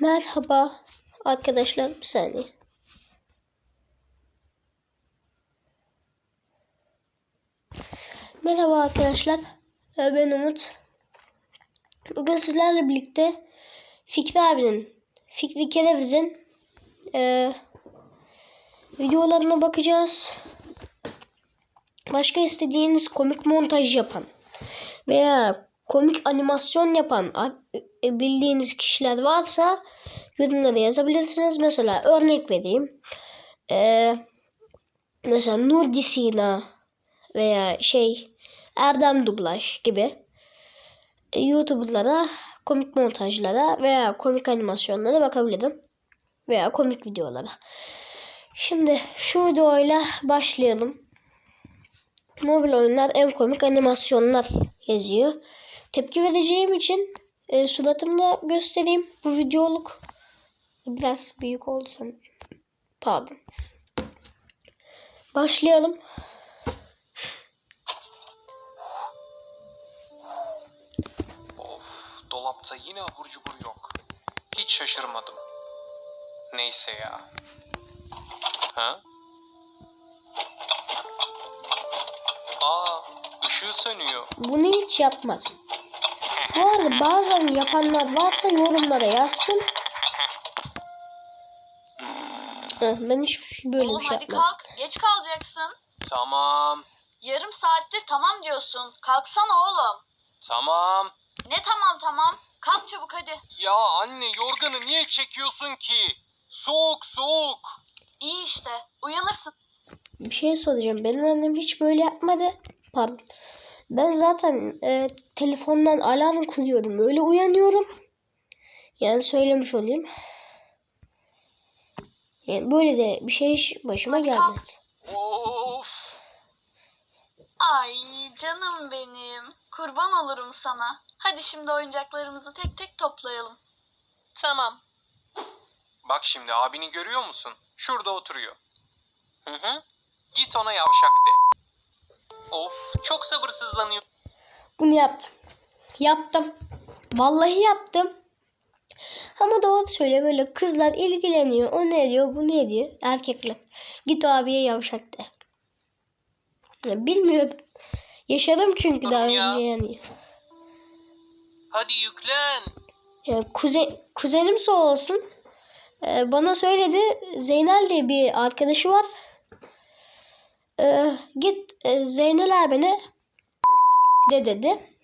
Merhaba arkadaşlar bir saniye. Merhaba arkadaşlar. Ee, Ben Umut. Bugün sizlerle birlikte Fikri abinin, Fikri Kereviz'in eee, videolarına bakacağız. Başka istediğiniz komik montaj yapan veya komik animasyon yapan e, bildiğiniz kişiler varsa yorumlara yazabilirsiniz. Mesela örnek vereyim. Ee, mesela Nurdi Sina veya şey Erdem Dublaj gibi e, YouTuber'lara komik montajlara veya komik animasyonlara bakabilirim. Veya komik videolara. Şimdi şu videoyla başlayalım. Mobil oyunlar en komik animasyonlar yazıyor. Tepki vereceğim için e, suratımda göstereyim. Bu videoluk biraz büyük oldu sanırım. Pardon. Başlayalım. Of, dolapta yine abur cubur yok. Hiç şaşırmadım. Neyse ya. Ha? Aa, ışığı sönüyor. Bunu hiç yapmadım. Bu arada bazen yapanlar varsa yorumlara yazsın. Heh, Ben hiç böyle Oğlum bir şey hadi yapmadım. kalk. Geç kalacaksın. Tamam, Yarım saattir tamam diyorsun. Kalksana oğlum. tamam. Ne tamam tamam. Kalk çabuk hadi. Ya anne yorganı niye çekiyorsun ki? Soğuk soğuk. İyi işte. Uyanırsın. Bir şey soracağım. Benim annem hiç böyle yapmadı. Pardon. Ben zaten e, telefondan alarm kuruyorum. Öyle uyanıyorum. Yani söylemiş olayım. Yani böyle de bir şey başıma gelmedi. Of. Ay canım benim. Kurban olurum sana. Hadi şimdi oyuncaklarımızı tek tek toplayalım. Tamam. Bak şimdi abini görüyor musun? Şurada oturuyor. Hı hı. Git ona yavşak de. Of çok sabırsızlanıyor. Bunu yaptım. Yaptım. Vallahi yaptım. Ama doğru söyle böyle kızlar ilgileniyor. O ne diyor bu ne diyor. Erkekler. Git o abiye yavşak de. Ya bilmiyorum. Yaşadım çünkü daha Durun ya. önce yani. Hadi yüklen. Yani kuzen, kuzenim sağ olsun. e, bana söyledi. Zeynel diye bir arkadaşı var. E, git e, Zeynel abine de dedi.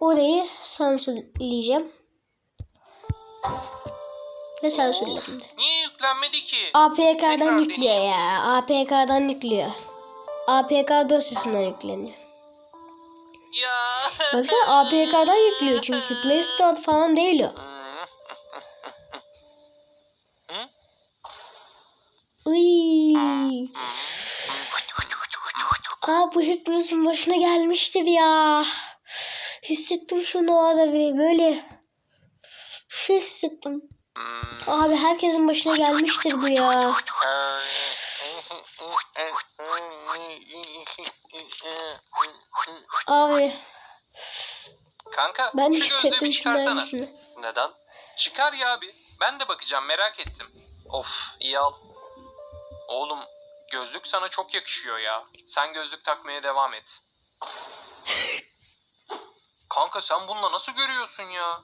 Orayı sansürleyeceğim. Ve sansürledim de. Niye yüklenmedi ki? APK'dan yüklüyor ya. APK'dan yüklüyor. APK dosyasından yükleniyor. Ya. Baksana APK'dan yüklüyor çünkü Play Store falan değil o. Hı? Iy. Aa bu hepimizin başına gelmiştir ya. Hissettim şunu o ara bir böyle. Şey hissettim. Abi herkesin başına gelmiştir bu ya. Abi Kanka ben şu hissettim çıkarsana. Neden? Çıkar ya abi. Ben de bakacağım merak ettim. Of iyi al. Oğlum gözlük sana çok yakışıyor ya. Sen gözlük takmaya devam et. Kanka sen bununla nasıl görüyorsun ya?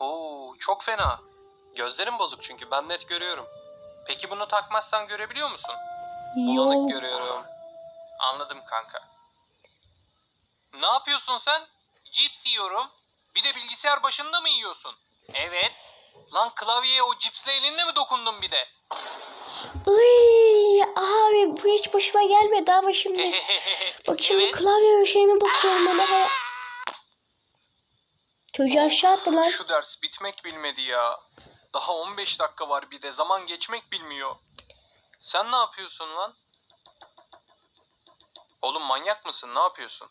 Oo çok fena. Gözlerim bozuk çünkü ben net görüyorum. Peki bunu takmazsan görebiliyor musun? Bulanık görüyorum. Anladım kanka. Ne yapıyorsun sen? Cips yiyorum. Bir de bilgisayar başında mı yiyorsun? Evet. Lan klavyeye o cipsle elinle mi dokundun bir de? Iy, abi bu hiç başıma gelmedi ama şimdi. Bak şimdi evet. klavye şeyime bakıyorum ona ve... Çocuğu aşağı attı lan. Şu ders bitmek bilmedi ya. Daha 15 dakika var bir de zaman geçmek bilmiyor. Sen ne yapıyorsun lan? Oğlum manyak mısın? Ne yapıyorsun?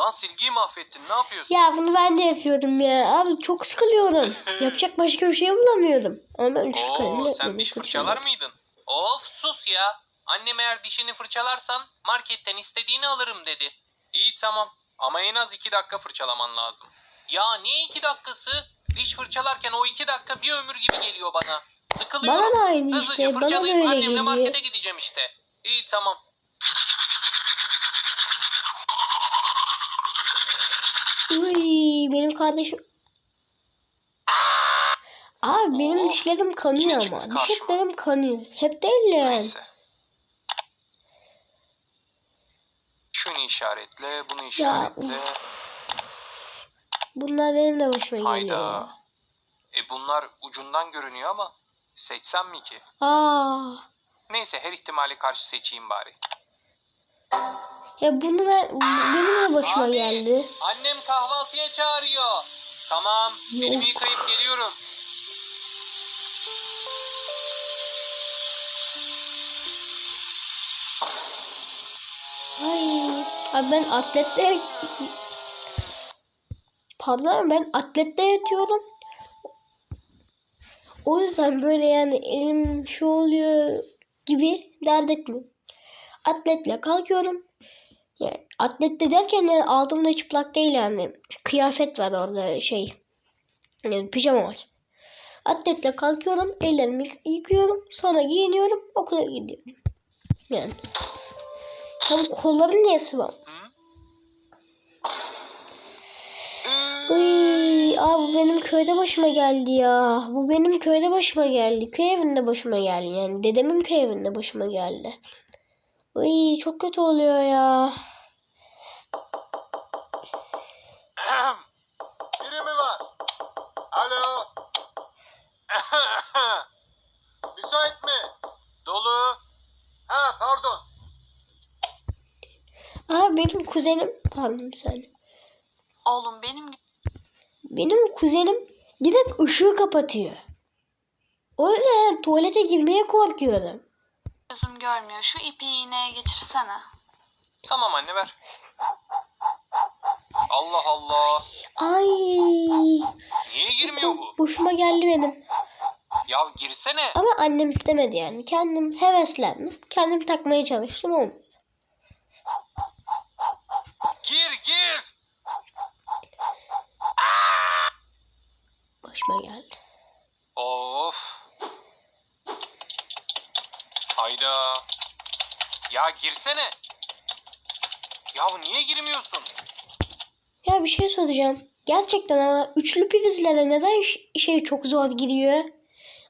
Lan silgiyi mahvettin. Ne yapıyorsun? Ya bunu ben de yapıyorum ya. Abi çok sıkılıyorum. Yapacak başka bir şey bulamıyorum. Ama ben şu kalemle Oo, sen diş fırçalar mıydın? Of sus ya. Annem eğer dişini fırçalarsan marketten istediğini alırım dedi. İyi tamam. Ama en az iki dakika fırçalaman lazım. Ya niye iki dakikası? Diş fırçalarken o iki dakika bir ömür gibi geliyor bana. Sıkılıyorum. Bana da aynı Hızlıca işte, bana da öyle annemle geliyor. markete gideceğim işte. İyi tamam. Benim kardeşim. Abi benim Oo, dişlerim kanıyor ama. karşıma. Dişlerim kanıyor. Hep değil yani. Neyse. Şunu işaretle, bunu işaretle. Bunlar benim de başıma geliyor. Hayda. E bunlar ucundan görünüyor ama seçsem mi ki? Aa. Neyse her ihtimale karşı seçeyim bari. Ya bunu ben benim de başıma Abi, geldi. Annem kahvaltıya çağırıyor. Tamam, elimi yıkayıp geliyorum. Ay. Abi ben atlette Pardon ben atlette yatıyorum. O yüzden böyle yani elim şu oluyor gibi dert etmiyorum. Atletle kalkıyorum. Yani atlette derken yani altımda çıplak değil yani. Kıyafet var orada şey. Yani pijama var. Atletle kalkıyorum. Ellerimi yık- yıkıyorum. Sonra giyiniyorum. Okula gidiyorum. Yani. Tam kolların niye sıvam? Uy, abi bu benim köyde başıma geldi ya. Bu benim köyde başıma geldi. Köy evinde başıma geldi. Yani dedemin köy evinde başıma geldi. Uy, çok kötü oluyor ya. Biri mi var? Alo. Müsait mi? Dolu. Ha pardon. Abi benim kuzenim, pardon bir saniye. Oğlum benim Benim kuzenim direkt ışığı kapatıyor. O yüzden tuvalete girmeye korkuyorum. Gözüm görmüyor. Şu ipi iğneye geçirsene. Tamam anne ver. Allah Allah. Ay, Niye girmiyor bu? boşuma geldi benim. Ya girsene. Ama annem istemedi yani. Kendim heveslendim. Kendim takmaya çalıştım olmadı. Gir gir. Başıma geldi. Of. Hayda. Ya girsene. Ya niye girmiyorsun? Ya bir şey soracağım. Gerçekten ama üçlü prizlere neden şey çok zor giriyor?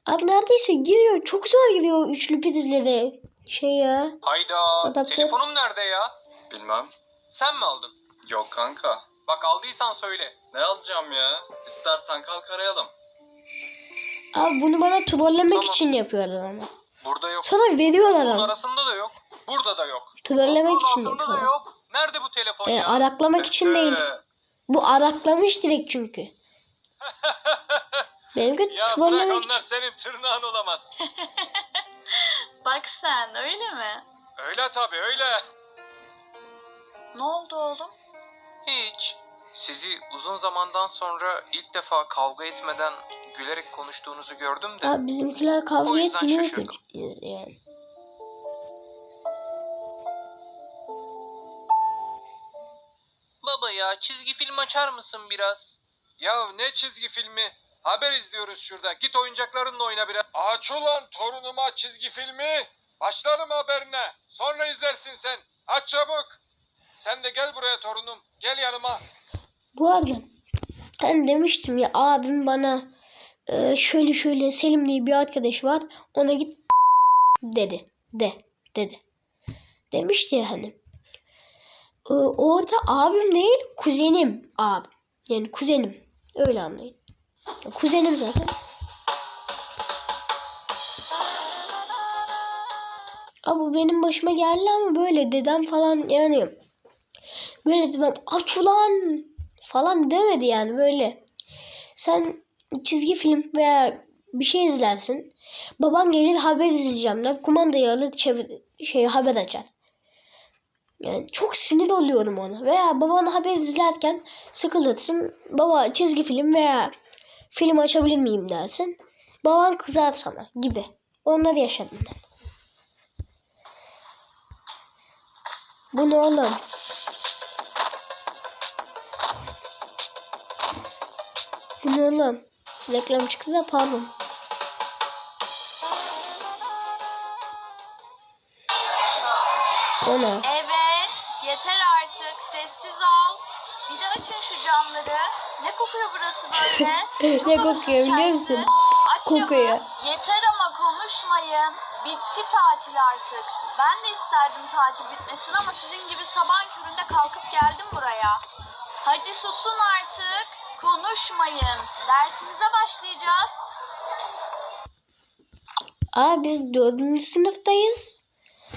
Abi neredeyse giriyor. Çok zor giriyor üçlü prizlere. Şey ya. Hayda. Adaptör. Telefonum nerede ya? Bilmem. Sen mi aldın? Yok kanka. Bak aldıysan söyle. Ne alacağım ya? İstersen kalk arayalım. Abi bunu bana trollemek Tamam. için yapıyorlar ama. Burada yok. Sonra veriyorlar Bunun ama. arasında da yok. Burada da yok. Trollemek Bunun için altında da yok. Nerede bu telefon Yani ya? araklamak için değil. Ee, Bu araklamış direkt çünkü. Benimki ya bırak onlar için. senin tırnağın olamaz. Bak sen öyle mi? öyle tabii öyle. Ne oldu oğlum? Hiç. Sizi uzun zamandan sonra ilk defa kavga etmeden gülerek konuştuğunuzu gördüm de. Abi bizimkiler O kavga yüzden etmiyor ki. şaşırdım. Yani. Ya çizgi film açar mısın biraz? Ya ne çizgi filmi? Haber izliyoruz şurada. Git oyuncaklarınla oyna biraz. Aç ulan torunuma çizgi filmi. Başlarım haberine. Sonra izlersin sen. Aç çabuk. Sen de gel buraya torunum. Gel yanıma. Bu arada ben demiştim ya abim bana e, şöyle şöyle Selim diye bir arkadaş var ona git dedi. De dedi. Demişti ya hani. E, orada abim değil kuzenim abi. Yani kuzenim. Öyle anlayın. Kuzenim zaten. Abi bu benim başıma geldi ama böyle dedem falan yani böyle dedem aç ulan falan demedi yani böyle. Sen çizgi film veya bir şey izlersin. Baban gelir haber izleyeceğim der. Kumandayı alır çevir, şey haber açar. Yani çok sinir oluyorum ona. Veya baban haber izlerken sıkılırsın. Baba çizgi film veya film açabilir miyim dersin. Baban kızar sana gibi. Onları yaşadım ben. Bu ne oğlum? Bu ne oğlum? Reklam çıktı da pardon. O ne? Evet, yeter artık. Sessiz ol. Bir de açın şu camları. Ne kokuyor burası böyle? Ne kokuyor biliyor musun? Kokuyor. Yeter ama konuşmayın. Bitti tatil artık. Ben de isterdim tatil bitmesin ama sizin gibi sabah köründe kalkıp geldim buraya. Hadi susun artık. Konuşmayın. Dersimize başlayacağız. Aa biz dördüncü sınıftayız.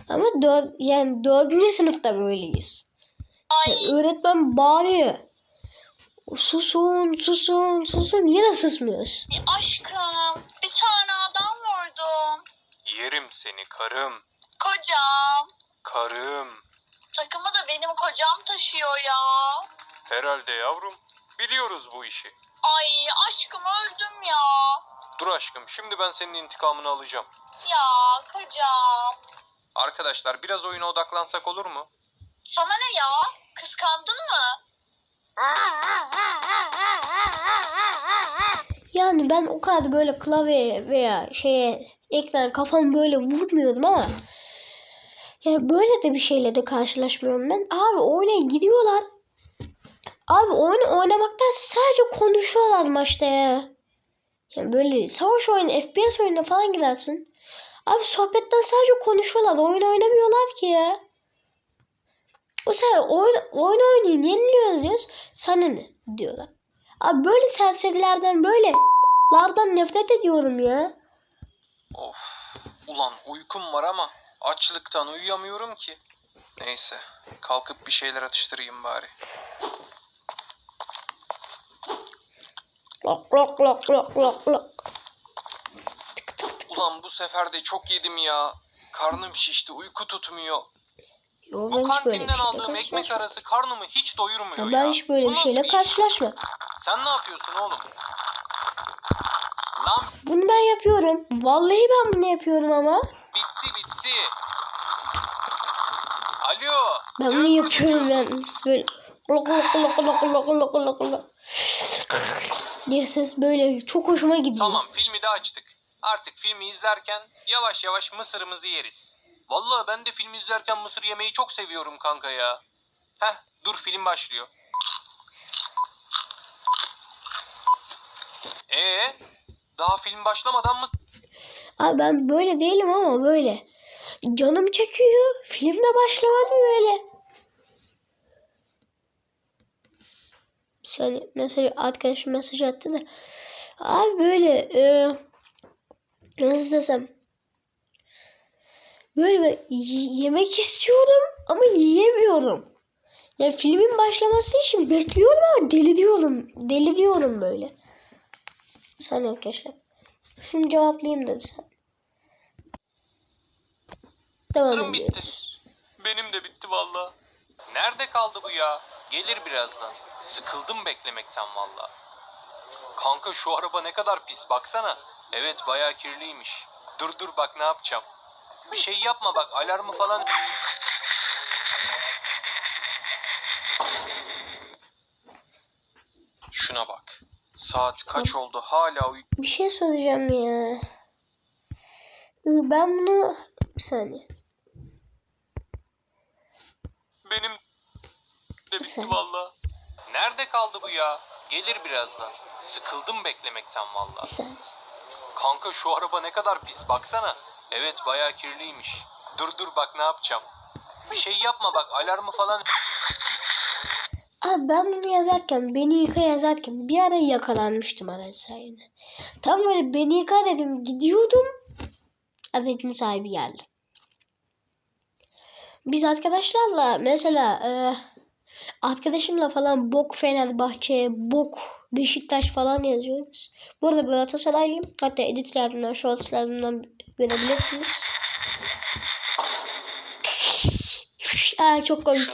Ama dör, yani dördüncü sınıfta böyleyiz. Ay Yani öğretmen bağırıyor. Susun, susun, susun. Yine susmuyoruz. aşkım bir tane adam vurdum. Yerim seni karım. Kocam. Karım. Takımı da benim kocam taşıyor ya. Herhalde yavrum. Biliyoruz bu işi. Ay aşkım öldüm ya. Dur aşkım şimdi ben senin intikamını alacağım. Ya kocam. Arkadaşlar biraz oyuna odaklansak olur mu? Sana ne ya? Kıskandın mı? Yani ben o kadar böyle klavyeye veya şeye ekran kafamı böyle vurmuyorum ama yani böyle de bir şeyle de karşılaşmıyorum ben. Abi oyuna gidiyorlar. Abi oyun oynamaktan sadece konuşuyorlar maçta ya. Yani böyle savaş oyunu, FPS oyununa falan gidersin. Abi sohbetten sadece konuşuyorlar. Oyun oynamıyorlar ki ya. O sefer oyun, oyun oynayın yeniliyoruz diyoruz. Sana ne diyorlar. Abi böyle serserilerden böyle lardan nefret ediyorum ya. Of. Ulan uykum var ama açlıktan uyuyamıyorum ki. Neyse. Kalkıp bir şeyler atıştırayım bari. Lok lok lok lok lok lok. Ulan bu sefer de çok yedim ya. Karnım şişti, uyku tutmuyor. Yo, ben hiç böyle bir kantinden şeyle aldığım ekmek karşılaşmadım. arası karnımı hiç doyurmuyor Ya ben hiç böyle Bu bir nasıl şeyle iş? karşılaşmadım. Sen ne yapıyorsun oğlum? Lan Bunu ben yapıyorum. Vallahi ben bunu yapıyorum ama. bitti bitti. Alo. Ben bunu yapıyorum yalnız böyle. Lok lok lok lok lok lok lok lok. diye ses böyle çok hoşuma gidiyor. Tamam filmi de açtık. Artık filmi izlerken yavaş yavaş mısırımızı yeriz. Vallahi ben de film izlerken mısır yemeyi çok seviyorum kanka ya. Heh dur film başlıyor. Ee, daha film başlamadan mı Abi ben böyle değilim ama böyle. Canım çekiyor. Film de başlamadı böyle. Bir saniye mesaj arkadaşım mesaj attı da. Abi böyle e, nasıl desem böyle yemek istiyorum ama yiyemiyorum. Yani filmin başlaması için bekliyorum ama deliriyorum. Deliriyorum böyle. Bir saniye arkadaşlar. Şunu cevaplayayım da bir saniye. Devam bitti. ediyoruz. Benim de bitti valla. Nerede kaldı bu ya? Gelir birazdan. Sıkıldım beklemekten valla. Kanka şu araba ne kadar pis baksana. Evet bayağı kirliymiş. Dur dur bak ne yapacağım. Bir şey yapma bak alarmı falan... Şuna bak. Saat kaç oldu hala uy... Bir şey soracağım ya. Ben bunu bir saniye. Benim de bitti Sen- valla. Nerede kaldı bu ya? Gelir birazdan. Sıkıldım beklemekten valla. Bir saniye. Kanka şu araba ne kadar pis baksana. Evet bayağı kirliymiş. Dur dur bak ne yapacağım. Bir şey yapma bak alarmı falan... Abi ben bunu yazarken, beni yıka yazarken bir ara yakalanmıştım araç sahibine. Tam böyle beni yıka dedim gidiyordum. Aracın sahibi geldi. Biz arkadaşlarla mesela e, arkadaşımla falan bok Fenerbahçe, bok Beşiktaş falan yazıyoruz. Bu arada Galatasaraylıyım. Hatta editlerimden, shortslarımdan görebilirsiniz. Aa, çok komik.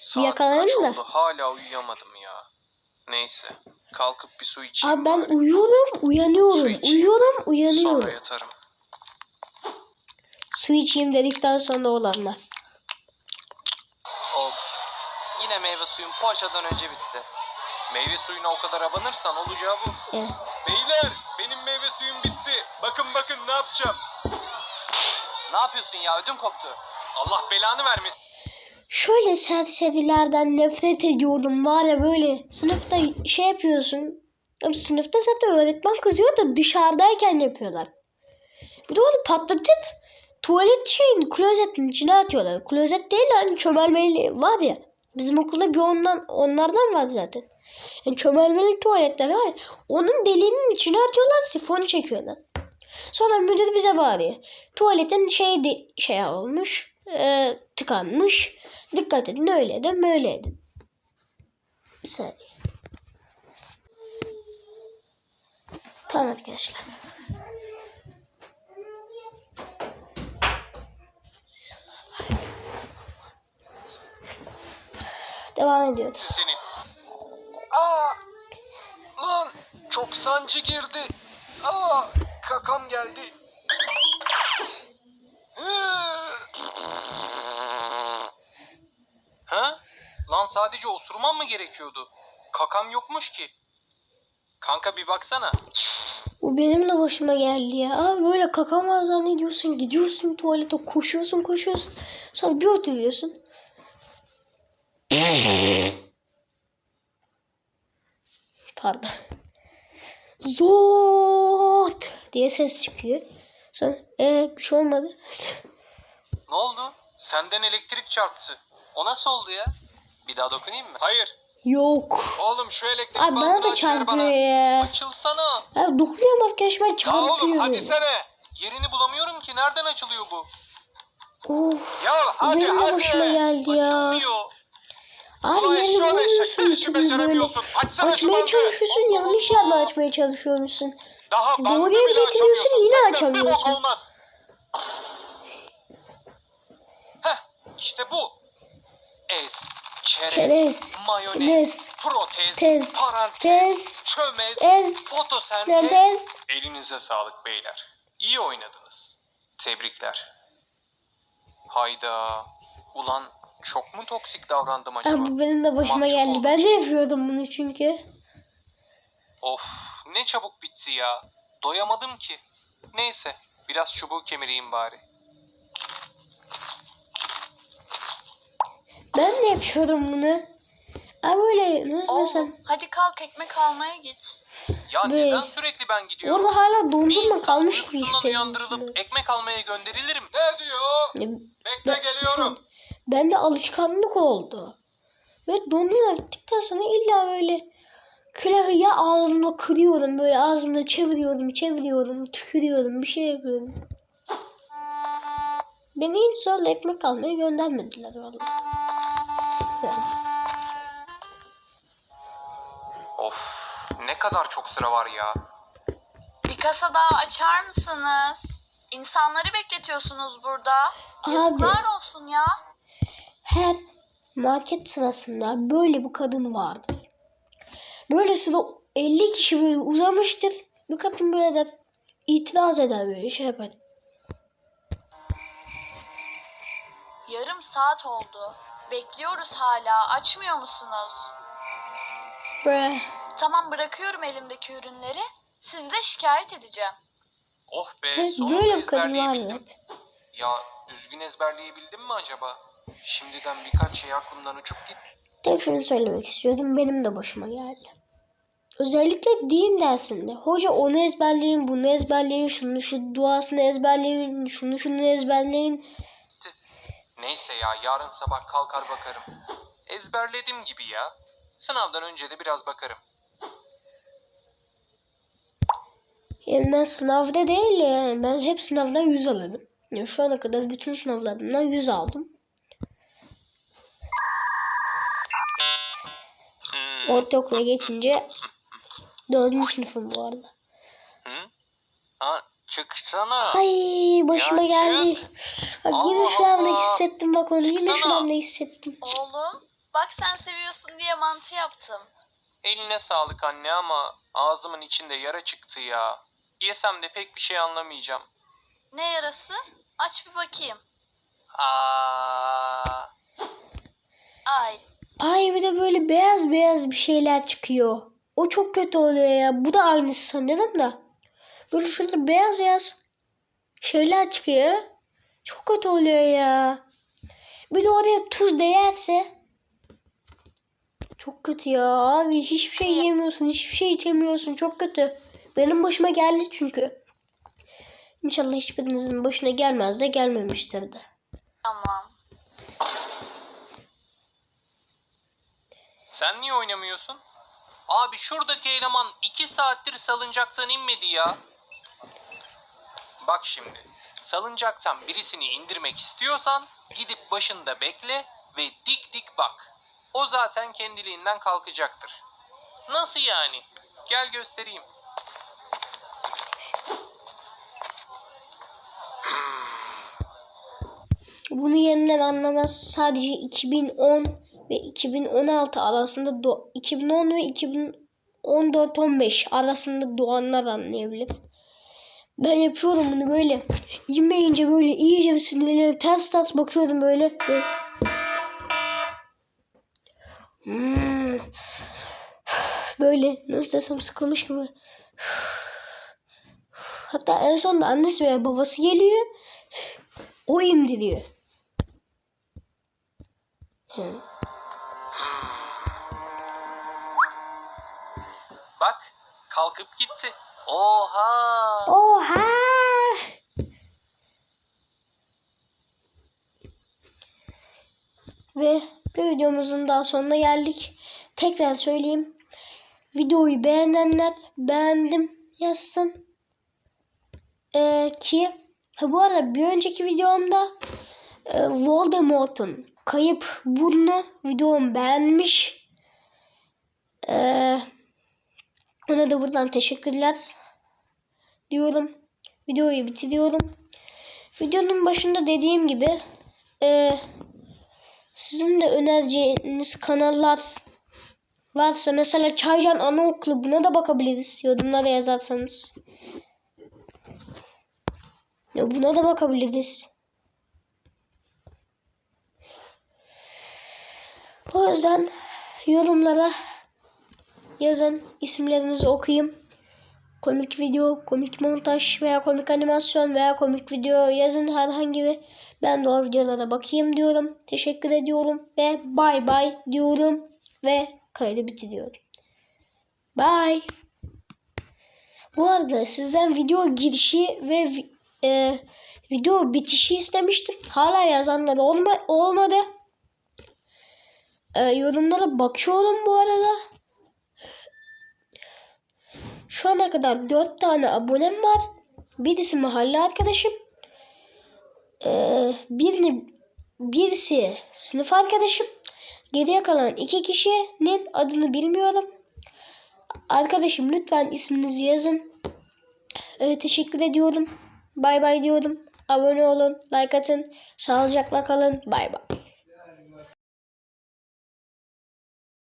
Şuna yakalayalım da. oldu hala uyuyamadım ya. Neyse kalkıp bir su içeyim Abi ben bari. uyuyorum, uyanıyorum. Uyuyorum, Sonra uyanıyorum. yatarım. Su içeyim dedikten sonra olanlar. Of. Yine meyve suyum poğaçadan önce bitti. Meyve suyuna o kadar abanırsan olacağı bu. Beyler benim meyve suyum bitti. Bakın bakın ne yapacağım. Ne yapıyorsun ya ödüm koptu. Allah belanı vermesin. Şöyle serserilerden nefret ediyorum var ya böyle sınıfta şey yapıyorsun. Sınıfta zaten öğretmen kızıyor da dışarıdayken yapıyorlar. Bir de onu patlatıp tuvalet şeyin klozetin içine atıyorlar. Klozet değil hani çömelmeli var ya. Bizim okulda bir ondan onlardan var zaten. Yani çömelmeli tuvaletler var. Onun deliğinin içine atıyorlar sifonu çekiyorlar. Sonra müdür bize bağırıyor. Tuvaletin şey de, şey olmuş. e, tıkanmış. Dikkat edin öyle edin böyle edin. Bir saniye. Tamam arkadaşlar. Devam ediyoruz. Senin. Aa! Lan çok sancı girdi. Aa! Kakam geldi. Ha? Lan sadece osurmam mı gerekiyordu? Kakam yokmuş ki. Kanka bir baksana. Bu benim de başıma geldi ya. Abi böyle kakama zannediyorsun. Gidiyorsun tuvalete koşuyorsun koşuyorsun. Sonra bir oturuyorsun. Pardon. Zort diye ses çıkıyor. Sonra ee, bir şey olmadı. Ne oldu? Senden elektrik çarptı. O nasıl oldu ya? Bir daha dokunayım mı? Hayır. Yok. Oğlum şu elektrik Abi bana da çarpıyor bana. ya. Açılsana. Abi dokunuyorum arkadaş ben Ya oğlum çarpıyorum. hadi sene. Yerini bulamıyorum ki. Nereden açılıyor bu? Of. Ya hadi benim de hadi. başıma geldi ya. Açılmıyor. Abi Ulan yerini bulamıyorsun türlü böyle. Açsana Açmaya çalışıyorsun yanlış yerden açmaya çalışıyormuşsun. Daha Doğruya bile getiriyorsun, yine açamıyorsun. Olmaz. Heh işte bu. Ez, çerez, Çerez, mayonez, çerez, protez, tez, parantez, tez, çömez, ez, fotosentez. nentez. Elinize sağlık beyler. İyi oynadınız. Tebrikler. Hayda. Ulan çok mu toksik davrandım acaba? Abi bu benim de başıma Mahcup geldi. Ben de yapıyordum bunu çünkü. Of ne çabuk bitti ya. Doyamadım ki. Neyse biraz çubuğu kemireyim bari. Ben de yapıyorum bunu. Abi böyle nasıl Oğlum desem. hadi kalk ekmek almaya git. Ya Be. neden sürekli ben gidiyorum? Orada hala dondurma insan kalmış gibi uykusundan hissediyorum. uyandırılıp ekmek almaya gönderilirim. Ne diyor? Ya, Bekle ben- geliyorum. Ben de alışkanlık oldu. Ve dondurma bittikten sonra illa böyle külahı ya ağzımda kırıyorum böyle ağzımda çeviriyorum çeviriyorum tükürüyorum bir şey yapıyorum. Beni hiç zorla ekmek almaya göndermediler vallahi. Yani. Of ne kadar çok sıra var ya. Bir kasa daha açar mısınız? İnsanları bekletiyorsunuz burada. Abi. Yazıklar olsun ya. Her market sırasında böyle bir kadın vardır. Böyle sıra 50 kişi böyle uzamıştır. Bir kadın böyle de itiraz eder böyle şey yapar. Yarım saat oldu. Bekliyoruz hala. Açmıyor musunuz? Böyle Tamam bırakıyorum elimdeki ürünleri. Sizi de şikayet edeceğim. Oh be hep sonunda böyle bir kadın var ezberleyebildim. ya. Ya düzgün ezberleyebildim mi acaba? Şimdiden birkaç şey aklımdan uçup gitti. Tek şunu söylemek istiyorum. Benim de başıma geldi. Özellikle din dersinde. Hoca onu ezberleyin, bunu ezberleyin, şunu şu duasını ezberleyin, şunu şunu ezberleyin. Neyse ya yarın sabah kalkar bakarım. Ezberledim gibi ya. Sınavdan önce de biraz bakarım. Yani ben sınavda değil yani. Ben hep sınavdan 100 alırım. Yani şu ana kadar bütün sınavlarımdan 100 aldım. Hmm. Ortaokula geçince 4. sınıfım bu arada. Hı? Ha, çıksana. Ay başıma Ya geldi. çık. Bak yine Allah şuramda Allah. hissettim bak onu yine Çıksana. şuramda hissettim. Oğlum, bak sen seviyorsun diye mantı yaptım. Eline sağlık anne ama ağzımın içinde yara çıktı ya. Yesem de pek bir şey anlamayacağım. Ne yarası? Aç bir bakayım. Aa, Ay, Ay bir de böyle beyaz beyaz bir şeyler çıkıyor. O çok kötü oluyor ya. Bu da aynısı sanırım da. Böyle şurada beyaz beyaz şeyler çıkıyor. Çok kötü oluyor ya. Bir de oraya tuz değerse çok kötü ya abi. Hiçbir şey yemiyorsun, hiçbir şey içemiyorsun. Çok kötü. Benim başıma geldi çünkü. İnşallah hiçbirinizin başına gelmez de gelmemiştir de. Tamam. Sen niye oynamıyorsun? Abi şuradaki eleman 2 saattir salıncaktan inmedi ya. Bak şimdi. Salıncaktan birisini indirmek istiyorsan gidip başında bekle ve dik dik bak. O zaten kendiliğinden kalkacaktır. Nasıl yani? Gel göstereyim. Bunu yeniden anlamaz. Sadece 2010 ve 2016 arasında do- 2010 ve 2014-15 arasında doğanlar anlayabilir. Ben yapıyorum bunu böyle. Yemeyince böyle iyice bir sinirlenip ters ters bakıyorum böyle. Böyle. Hmm. Böyle nasıl desem sıkılmış gibi. Hatta en sonunda annesi veya babası geliyor. O indiriyor. Hı. Kalkıp gitti. Oha! Oha! Ve bir videomuzun daha sonuna geldik. Tekrar söyleyeyim. Videoyu beğenenler beğendim yazsın. Ee, ki ha bu arada bir önceki videomda e, Voldemort'un kayıp burnu videomu beğenmiş. Ee, ona da buradan teşekkürler diyorum. Videoyu bitiriyorum. Videonun başında dediğim gibi e, sizin de önereceğiniz kanallar varsa mesela Çaycan Anaokulu buna da bakabiliriz. Yorumlara yazarsanız. Ya buna da bakabiliriz. O yüzden yorumlara yazın. isimlerinizi okuyayım. Komik video, komik montaj veya komik animasyon veya komik video yazın herhangi bir. Ben de o videolara bakayım diyorum. Teşekkür ediyorum ve bay bay diyorum ve kaydı bitiriyorum. Bye. Bu arada sizden video girişi ve e, video bitişi istemiştim. Hala yazanlar olma, olmadı. E, yorumlara bakıyorum bu arada. Şu ana kadar 4 tane abonem var. Birisi mahalle arkadaşım. Ee, birini, birisi sınıf arkadaşım. Geriye kalan iki kişinin adını bilmiyorum. Arkadaşım lütfen isminizi yazın. Ee, teşekkür ediyorum. Bay bay diyorum. Abone olun, like atın. Sağlıcakla kalın. Bay bay.